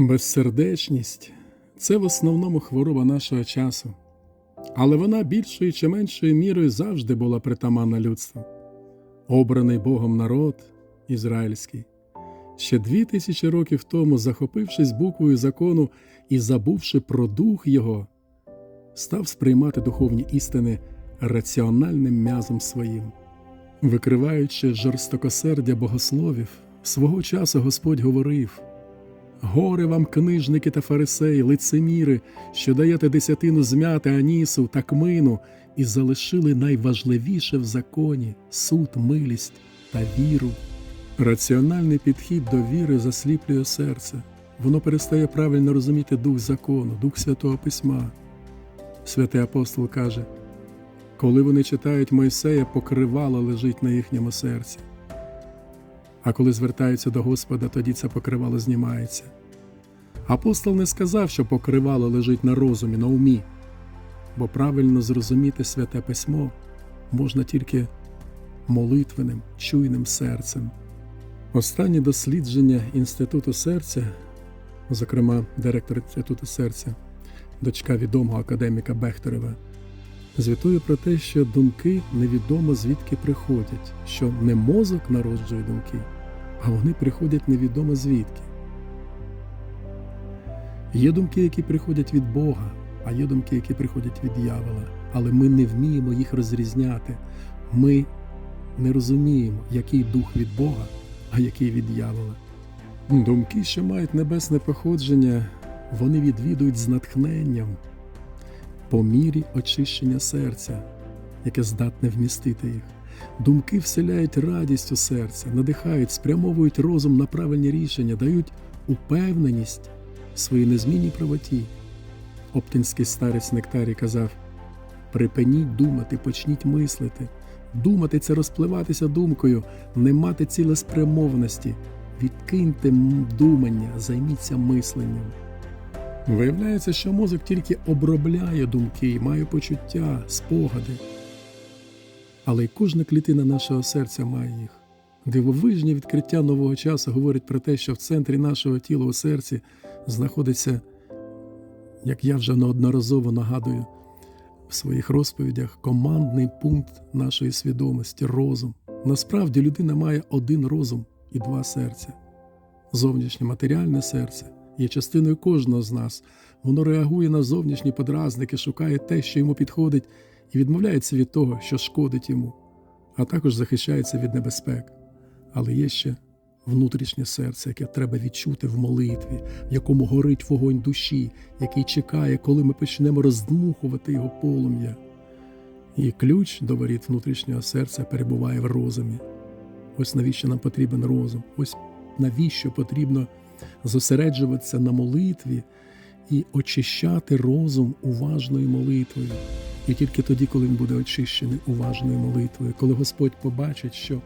Безсердечність це в основному хвороба нашого часу, але вона більшою чи меншою мірою завжди була притаманна людству. Обраний Богом народ ізраїльський, ще дві тисячі років тому, захопившись буквою закону і забувши про дух його, став сприймати духовні істини раціональним м'язом своїм. Викриваючи жорстокосердя богословів, свого часу Господь говорив. Горе вам, книжники та фарисеї, лицеміри, що даєте десятину змяти анісу та кмину, і залишили найважливіше в законі суд, милість та віру. Раціональний підхід до віри засліплює серце. Воно перестає правильно розуміти дух закону, дух Святого Письма. Святий апостол каже: коли вони читають Мойсея, покривало лежить на їхньому серці. А коли звертаються до Господа, тоді це покривало знімається. Апостол не сказав, що покривало лежить на розумі, на умі, бо правильно зрозуміти святе письмо можна тільки молитвеним, чуйним серцем. Останні дослідження Інституту серця, зокрема, директор Інституту серця, дочка відомого академіка Бехтерева, звітує про те, що думки невідомо звідки приходять, що не мозок народжує думки, а вони приходять невідомо звідки. Є думки, які приходять від Бога, а є думки, які приходять від дьявола. Але ми не вміємо їх розрізняти. Ми не розуміємо, який дух від Бога, а який від дьявола. Думки, що мають небесне походження, вони відвідують з натхненням по мірі очищення серця, яке здатне вмістити їх. Думки вселяють радість у серце, надихають, спрямовують розум на правильні рішення, дають упевненість в своїй незмінній правоті. Оптинський старець Нектарій казав: припиніть думати, почніть мислити. Думати це розпливатися думкою, не мати цілеспрямованості. Відкиньте думання, займіться мисленням. Виявляється, що мозок тільки обробляє думки, має почуття, спогади. Але й кожна клітина нашого серця має їх. Дивовижні відкриття нового часу говорять про те, що в центрі нашого тіла у серці знаходиться, як я вже неодноразово нагадую в своїх розповідях, командний пункт нашої свідомості розум. Насправді людина має один розум і два серця. Зовнішнє матеріальне серце є частиною кожного з нас. Воно реагує на зовнішні подразники, шукає те, що йому підходить, і відмовляється від того, що шкодить йому, а також захищається від небезпек. Але є ще внутрішнє серце, яке треба відчути в молитві, в якому горить вогонь душі, який чекає, коли ми почнемо роздмухувати його полум'я. І ключ до воріт внутрішнього серця перебуває в розумі. Ось навіщо нам потрібен розум, ось навіщо потрібно зосереджуватися на молитві і очищати розум уважною молитвою. І тільки тоді, коли він буде очищений уважною молитвою, коли Господь побачить, що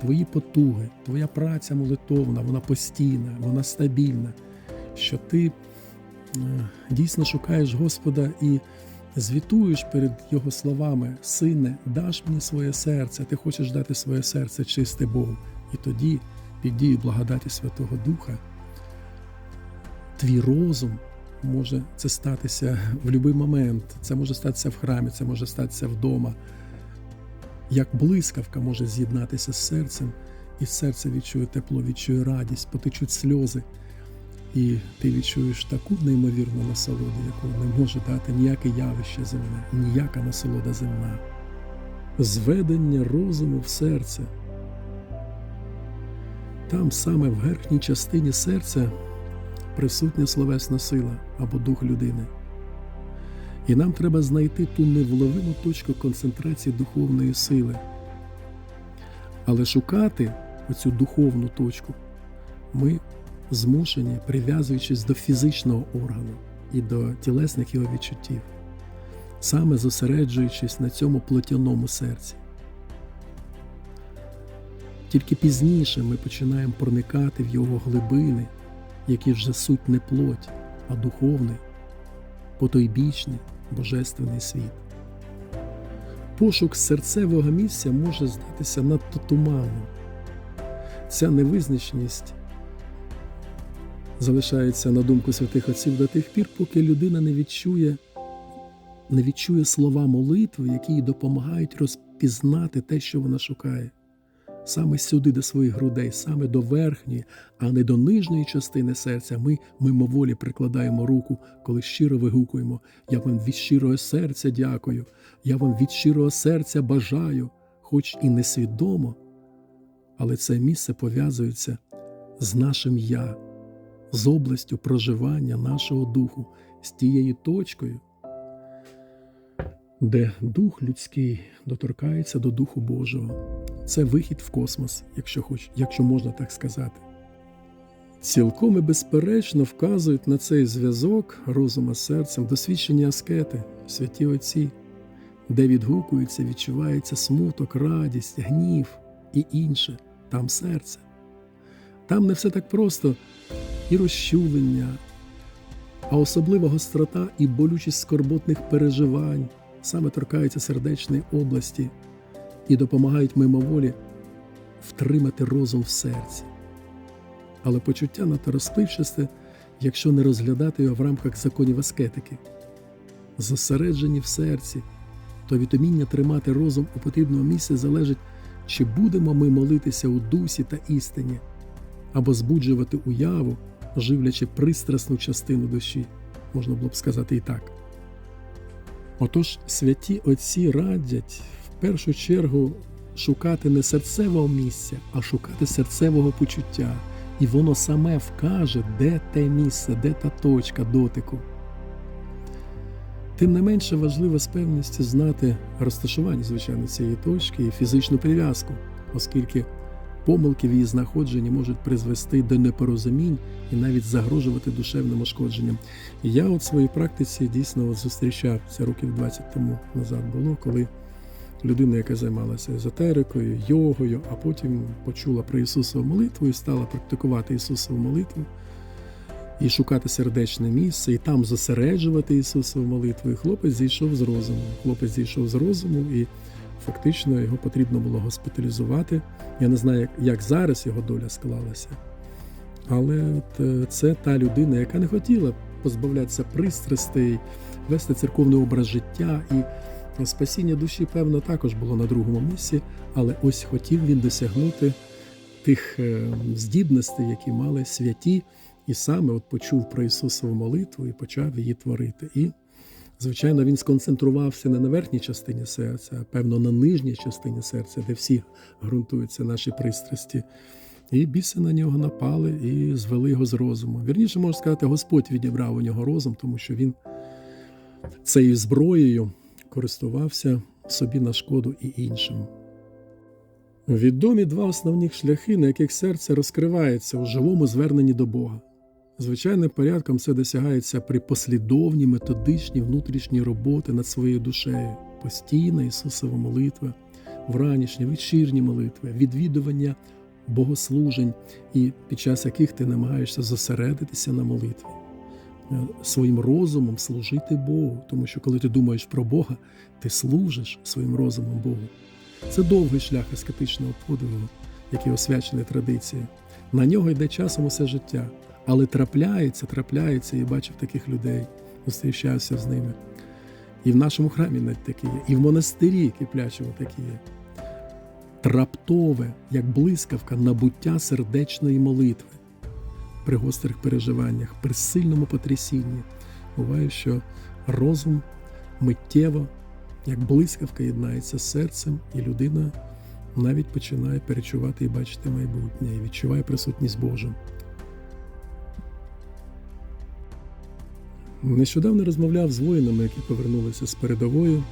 твої потуги, твоя праця молитовна, вона постійна, вона стабільна, що ти е, дійсно шукаєш Господа і звітуєш перед Його словами, Сине, даш мені своє серце, ти хочеш дати своє серце чисте Богу. І тоді, під дією благодаті Святого Духа, твій розум може це статися в будь-який момент. Це може статися в храмі, це може статися вдома. Як блискавка може з'єднатися з серцем, і серце відчує тепло, відчує радість, потечуть сльози. І ти відчуєш таку неймовірну насолоду, яку не може дати ніяке явище земне, ніяка насолода земна. Зведення розуму в серце. Там саме в верхній частині серця присутня словесна сила або дух людини. І нам треба знайти ту невловиму точку концентрації духовної сили. Але шукати оцю духовну точку ми змушені, прив'язуючись до фізичного органу і до тілесних його відчуттів, саме зосереджуючись на цьому плотяному серці. Тільки пізніше ми починаємо проникати в його глибини, які вже суть не плоть, а духовний, потойбічний, божественний світ. Пошук серцевого місця може здатися надто туманним. Ця невизначеність залишається на думку святих отців до тих пір, поки людина не відчує, не відчує слова молитви, які їй допомагають розпізнати те, що вона шукає. Саме сюди, до своїх грудей, саме до верхньої, а не до нижньої частини серця, ми мимоволі прикладаємо руку, коли щиро вигукуємо: Я вам від щирого серця дякую, я вам від щирого серця бажаю, хоч і несвідомо, але це місце пов'язується з нашим я, з областю проживання нашого духу, з тією точкою, де дух людський доторкається до Духу Божого. Це вихід в космос, якщо хоч, якщо можна так сказати. Цілком і безперечно вказують на цей зв'язок розума з серцем досвідчені аскети, святі отці, де відгукується, відчувається смуток, радість, гнів і інше, там серце. Там не все так просто і розчулення, а особлива гострота і болючість скорботних переживань саме торкаються сердечної області і допомагають мимоволі втримати розум в серці. Але почуття надто розпливчасте, якщо не розглядати його в рамках законів аскетики. Зосереджені в серці, то від уміння тримати розум у потрібному місці залежить, чи будемо ми молитися у дусі та істині, або збуджувати уяву, живлячи пристрасну частину душі, можна було б сказати і так. Отож, святі отці радять в першу чергу шукати не серцевого місця, а шукати серцевого почуття, і воно саме вкаже, де те місце, де та точка дотику. Тим не менше важливо з певністю знати розташування, звичайно, цієї точки і фізичну прив'язку, оскільки помилки в її знаходженні можуть призвести до непорозумінь і навіть загрожувати душевним ушкодженням. Я от в своїй практиці дійсно от зустрічав це років 20 тому назад було, коли людина, яка займалася езотерикою, йогою, а потім почула про Ісусову молитву і стала практикувати Ісусову молитву. І шукати сердечне місце, і там зосереджувати Ісусову молитву. І хлопець зійшов з розуму. Хлопець зійшов з розуму, і фактично його потрібно було госпіталізувати. Я не знаю, як, зараз його доля склалася. Але от е, це та людина, яка не хотіла позбавлятися пристрастей, вести церковний образ життя. І спасіння душі, певно, також було на другому місці, але ось хотів він досягнути тих е, здібностей, які мали святі, і саме от почув про Ісусову молитву і почав її творити. І, звичайно, він сконцентрувався не на верхній частині серця, а певно на нижній частині серця, де всі ґрунтуються наші пристрасті. І біси на нього напали і звели його з розуму. Вірніше можна сказати, Господь відібрав у нього розум, тому що він цією зброєю користувався собі на шкоду і іншим. Відомі два основні шляхи, на яких серце розкривається у живому зверненні до Бога. Звичайним порядком це досягається при послідовній методичній внутрішній роботи над своєю душею, постійна Ісусова молитва, вранішні, вечірні молитви, відвідування богослужень, і під час яких ти намагаєшся зосередитися на молитві, своїм розумом служити Богу, тому що коли ти думаєш про Бога, ти служиш своїм розумом Богу. Це довгий шлях аскетичного подвигу, який освячений традицією. На нього йде часом усе життя, але трапляється, трапляється, і бачив таких людей, зустрічався з ними. І в нашому храмі навіть такі є, і в монастирі киплячому такі є. Траптове, як блискавка, набуття сердечної молитви при гострих переживаннях, при сильному потрясінні. Буває, що розум миттєво, як блискавка, єднається з серцем, і людина навіть починає перечувати і бачити майбутнє, і відчуває присутність Божу. Нещодавно розмовляв з воїнами, які повернулися з передовою,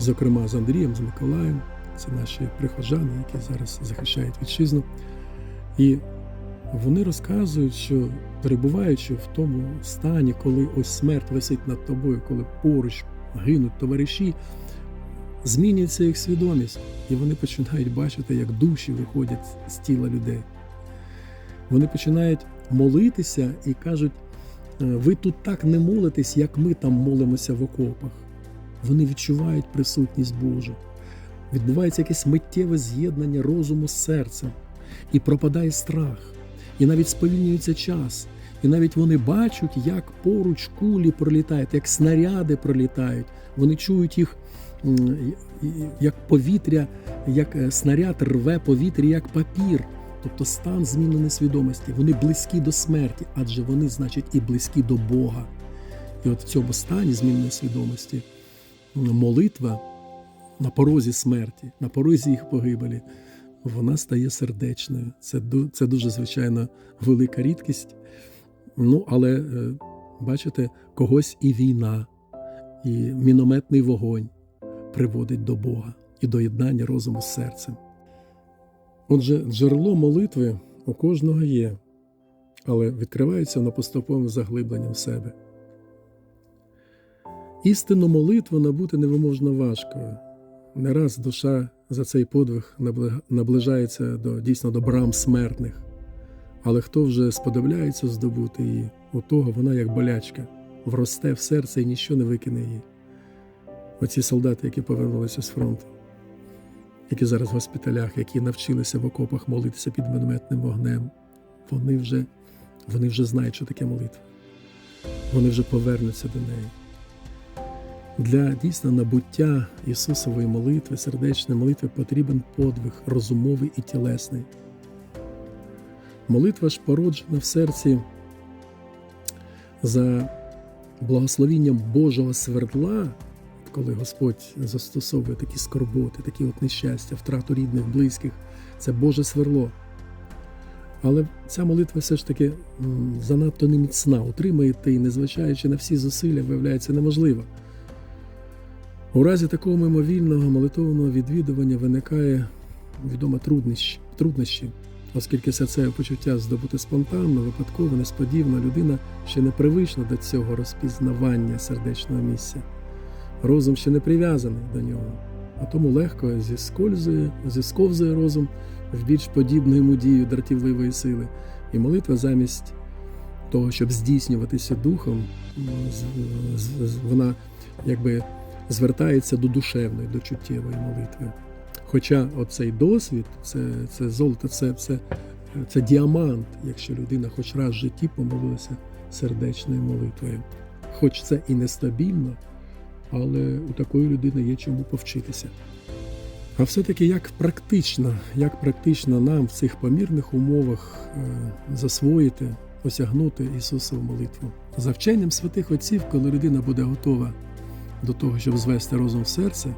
зокрема з Андрієм, з Миколаєм. Це наші прихожани, які зараз захищають вітчизну. І вони розказують, що перебуваючи в тому стані, коли ось смерть висить над тобою, коли поруч гинуть товариші, змінюється їх свідомість, і вони починають бачити, як душі виходять з тіла людей. Вони починають молитися і кажуть: ви тут так не молитесь, як ми там молимося в окопах. Вони відчувають присутність Божу. Відбувається якесь миттєве з'єднання розуму з серцем, і пропадає страх. і навіть сповільнюється час. І навіть вони бачать, як поруч кулі пролітають, як снаряди пролітають. Вони чують їх як повітря, як е, снаряд рве повітря, як папір. Тобто стан зміненої свідомості. Вони близькі до смерті, адже вони, значить, і близькі до Бога. І от в цьому стані зміненої свідомості молитва на порозі смерті, на порозі їх погибелі, вона стає сердечною. Це, це дуже звичайно велика рідкість. Ну, але е, бачите, когось і війна, і мінометний вогонь приводить до Бога і до єднання розуму з серцем. Отже, джерело молитви у кожного є, але відкривається воно поступовим заглибленням в себе. Істинну молитву набути невиможно важко. Не раз душа за цей подвиг наближається до дійсно до брам смертних. Але хто вже сподобляється здобути її, у того вона, як болячка, вросте в серце і ніщо не викине її. Оці солдати, які повернулися з фронту, які зараз в госпіталях, які навчилися в окопах молитися під мінометним вогнем, вони вже, вони вже знають, що таке молитва. Вони вже повернуться до неї. Для дійсно набуття Ісусової молитви, сердечної молитви потрібен подвиг розумовий і тілесний. Молитва ж породжена в серці за благословінням Божого свердла, коли Господь застосовує такі скорботи, такі от нещастя, втрату рідних, близьких, це Боже сверло. Але ця молитва все ж таки занадто неміцна, утримати її, незважаючи на всі зусилля, виявляється неможливо. У разі такого мимовільного молитовного відвідування виникає відома труднощ, труднощі, оскільки серцеве почуття здобути спонтанно, випадково, несподівано людина ще не привична до цього розпізнавання сердечного місця. Розум ще не прив'язаний до нього, а тому легко зіскользує, зісковзує розум в більш подібну йому дію дратівливої сили, і молитва замість того, щоб здійснюватися духом, з- вона якби звертається до душевної, до чуттєвої молитви. Хоча оцей досвід, це, це золото, це, це, це діамант, якщо людина хоч раз в житті помолилася сердечною молитвою. Хоч це і нестабільно, але у такої людини є чому повчитися. А все-таки як практично, як практично нам в цих помірних умовах е, засвоїти, осягнути Ісусову молитву. За вченням святих отців, коли людина буде готова до того, щоб звести розум в серце,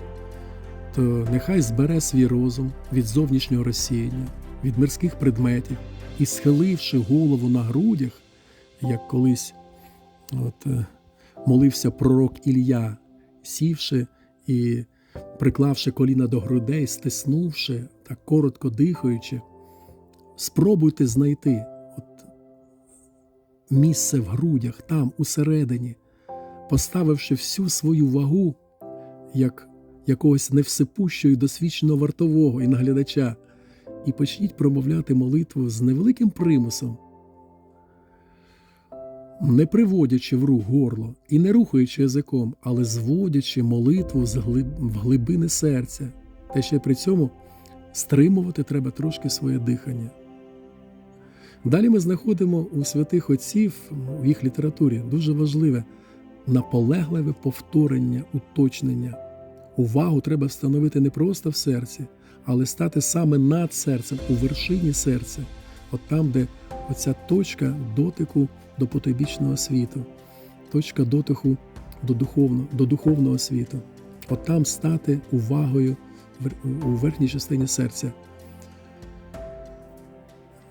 то нехай збере свій розум від зовнішнього розсіяння, від мирських предметів і, схиливши голову на грудях, як колись от, е, молився пророк Ілля, сівши і приклавши коліна до грудей, стиснувши так коротко дихаючи, спробуйте знайти от, місце в грудях, там, усередині, поставивши всю свою вагу як якогось невсипущого і досвідченого вартового і наглядача, і почніть промовляти молитву з невеликим примусом, не приводячи в рух горло і не рухаючи язиком, але зводячи молитву в глибини серця, та ще при цьому стримувати треба трошки своє дихання. Далі ми знаходимо у святих отців у їх літературі дуже важливе наполегливе повторення, уточнення. Увагу треба встановити не просто в серці, але стати саме над серцем, у вершині серця, от там, де оця точка дотику до потойбічного світу, точка дотику до, духовно, до духовного світу. От там стати увагою у верхній частині серця.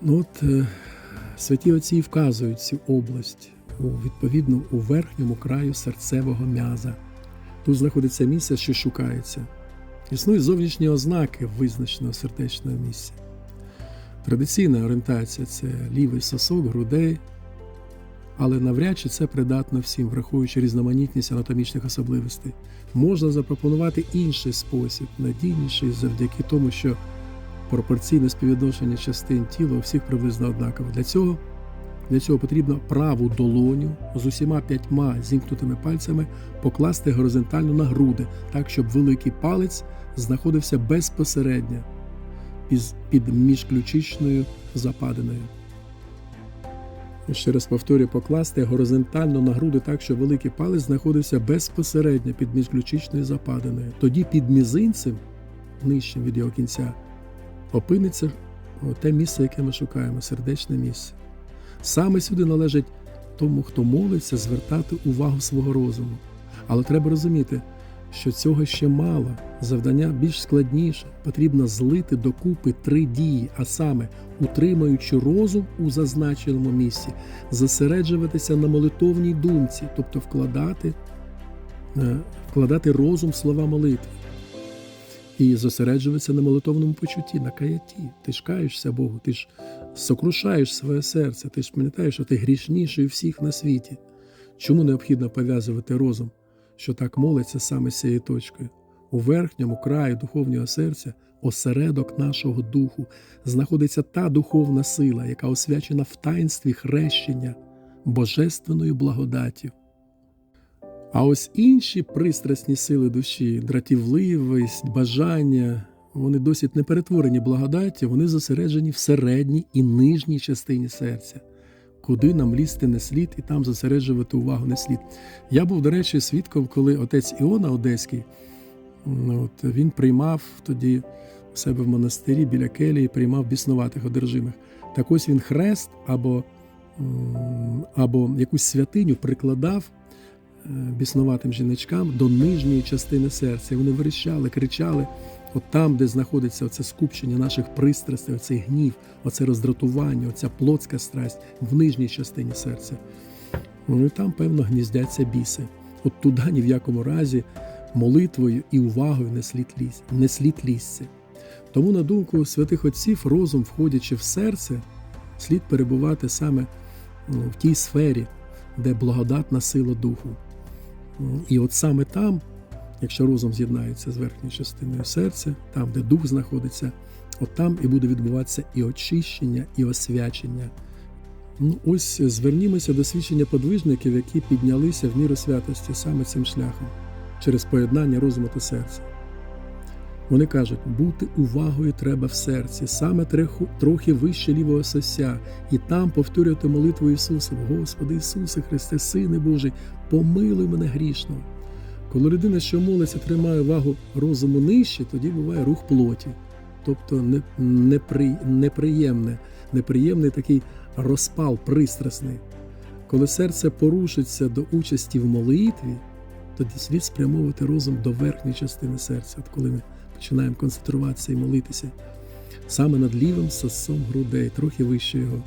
Ну, от е, святі отці вказують цю область у відповідно у верхньому краю серцевого м'яза. Тут знаходиться місце, що шукається. Існують зовнішні ознаки визначеного сердечного місця. Традиційна орієнтація це лівий сосок, грудей, але навряд чи це придатно всім, враховуючи різноманітність анатомічних особливостей. Можна запропонувати інший спосіб, надійніший завдяки тому, що пропорційне співвідношення частин тіла у всіх приблизно однакове. Для цього для цього потрібно праву долоню з усіма п'ятьма зімкнутими пальцями покласти горизонтально на груди, так, щоб великий палець знаходився безпосередньо під міжключичною западиною. Ще раз повторюю, покласти горизонтально на груди так, щоб великий палець знаходився безпосередньо під міжключичною западиною. Тоді під мізинцем, нижчим від його кінця, опиниться те місце, яке ми шукаємо, сердечне місце. Саме сюди належить тому, хто молиться, звертати увагу свого розуму. Але треба розуміти, що цього ще мало. Завдання більш складніше. Потрібно злити докупи три дії, а саме, утримуючи розум у зазначеному місці, зосереджуватися на молитовній думці, тобто вкладати, е, вкладати розум в слова молитви. І зосереджуватися на молитовному почутті, на каятті. Ти ж каєшся Богу, ти ж сокрушаєш своє серце, ти ж пам'ятаєш, що ти грішніший всіх на світі. Чому необхідно пов'язувати розум, що так молиться саме з цією точкою? У верхньому краї духовного серця, осередок нашого духу, знаходиться та духовна сила, яка освячена в таїнстві хрещення божественною благодаттю. А ось інші пристрасні сили душі, дратівливість, бажання, вони досить не перетворені благодаттю, вони зосереджені в середній і нижній частині серця, куди нам лізти не слід і там зосереджувати увагу не слід. Я був, до речі, свідком, коли отець Іона Одеський, от, він приймав тоді у себе в монастирі біля келії, приймав біснуватих одержимих. Так ось він хрест або, або якусь святиню прикладав біснуватим жіночкам до нижньої частини серця. Вони верещали, кричали, от там, де знаходиться оце скупчення наших пристрастей, оцей гнів, оце роздратування, оця плотська страсть в нижній частині серця. Ну там, певно, гніздяться біси. От туди ні в якому разі молитвою і увагою не слід лізь, не слід лізти. Тому, на думку святих отців, розум, входячи в серце, слід перебувати саме ну, в тій сфері, де благодатна сила духу. І от саме там, якщо розум з'єднається з верхньою частиною серця, там, де дух знаходиться, от там і буде відбуватися і очищення, і освячення. Ну, Ось звернімося до свідчення подвижників, які піднялися в міру святості саме цим шляхом, через поєднання розуму та серця. Вони кажуть, бути увагою треба в серці, саме трохи вище лівого сося, і там повторювати молитву Ісуса, Господи Ісусе Христе, Сине Божий, помилуй мене грішного. Коли людина, що молиться, тримає увагу розуму нижче, тоді буває рух плоті, тобто непри, неприємне, неприємний такий розпал пристрасний. Коли серце порушиться до участі в молитві, тоді слід спрямовувати розум до верхньої частини серця. От коли ми починаємо концентруватися і молитися. Саме над лівим сосом грудей, трохи вище його.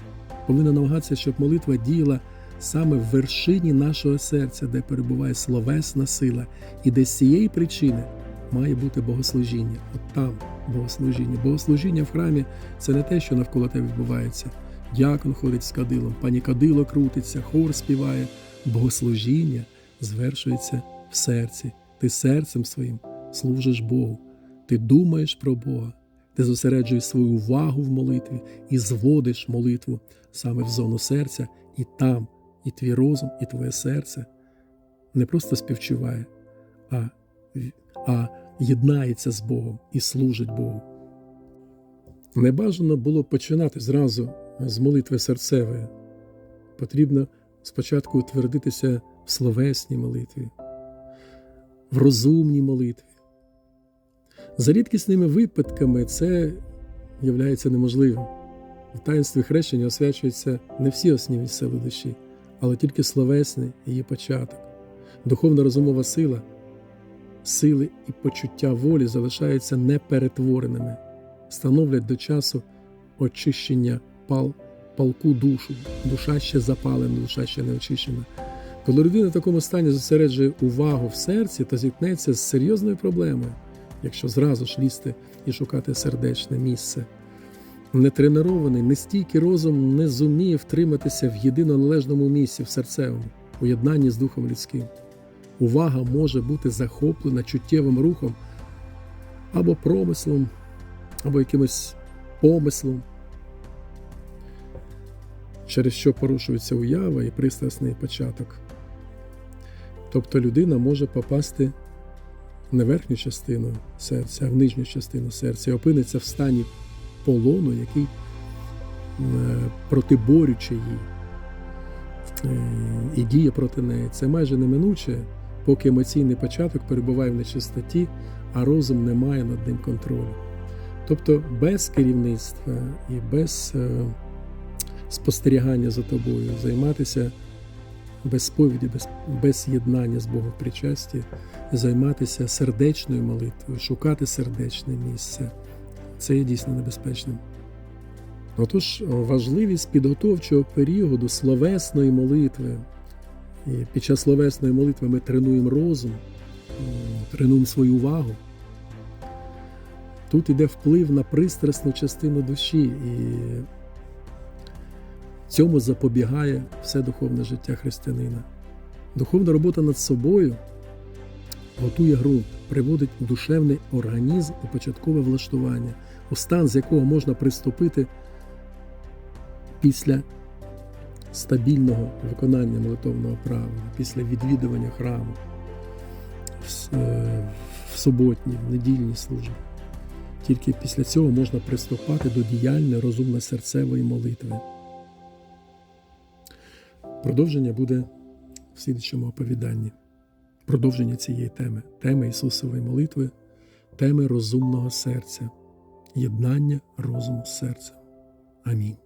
Повинна намагатися, щоб молитва діяла саме в вершині нашого серця, де перебуває словесна сила, і де з цієї причини має бути богослужіння. От там богослужіння. Богослужіння в храмі це не те, що навколо тебе відбувається. Дякон ходить з кадилом, пані кадило крутиться, хор співає. Богослужіння звершується в серці. Ти серцем своїм служиш Богу. Ти думаєш про Бога, ти зосереджуєш свою увагу в молитві і зводиш молитву саме в зону серця, і там і твій розум, і твоє серце не просто співчуває, а, а єднається з Богом і служить Богу. Не бажано було починати зразу з молитви серцевої. Потрібно спочатку утвердитися в словесній молитві, в розумній молитві. За рідкісними випадками це являється неможливим. В таїнстві хрещення освячуються не всі основні сили душі, але тільки словесний її початок. Духовна розумова сила, сили і почуття волі залишаються неперетвореними, становлять до часу очищення пал, палку душу, душа ще запалена, душа ще не очищена. Коли людина в такому стані зосереджує увагу в серці, то зіткнеться з серйозною проблемою якщо зразу ж лізти і шукати сердечне місце. Нетренований, нестійкий розум не зуміє втриматися в єдино належному місці в серцевому, у єднанні з духом людським. Увага може бути захоплена чуттєвим рухом або промислом, або якимось помислом, через що порушується уява і пристрасний початок. Тобто людина може попасти не верхню частину серця, а в нижню частину серця і опиниться в стані полону, який е, протиборючи їй, і діє проти неї. Це майже неминуче, поки емоційний початок перебуває в нечистоті, а розум не має над ним контролю. Тобто без керівництва і без е, спостерігання за тобою, займатися без сповіді, без, без єднання з Богом в причасті, займатися сердечною молитвою, шукати сердечне місце. Це є дійсно небезпечним. Отож, важливість підготовчого періоду словесної молитви. І під час словесної молитви ми тренуємо розум, тренуємо свою увагу. Тут іде вплив на пристрасну частину душі, і цьому запобігає все духовне життя християнина. Духовна робота над собою готує ґрунт, приводить душевний організм у початкове влаштування, у стан, з якого можна приступити після стабільного виконання молитовного правила, після відвідування храму е, в суботні, в недільні служби. Тільки після цього можна приступати до діяльної розумно-серцевої молитви. Продовження буде в слідчому оповіданні. Продовження цієї теми, теми Ісусової молитви, теми розумного серця, єднання розуму з серцем. Амінь.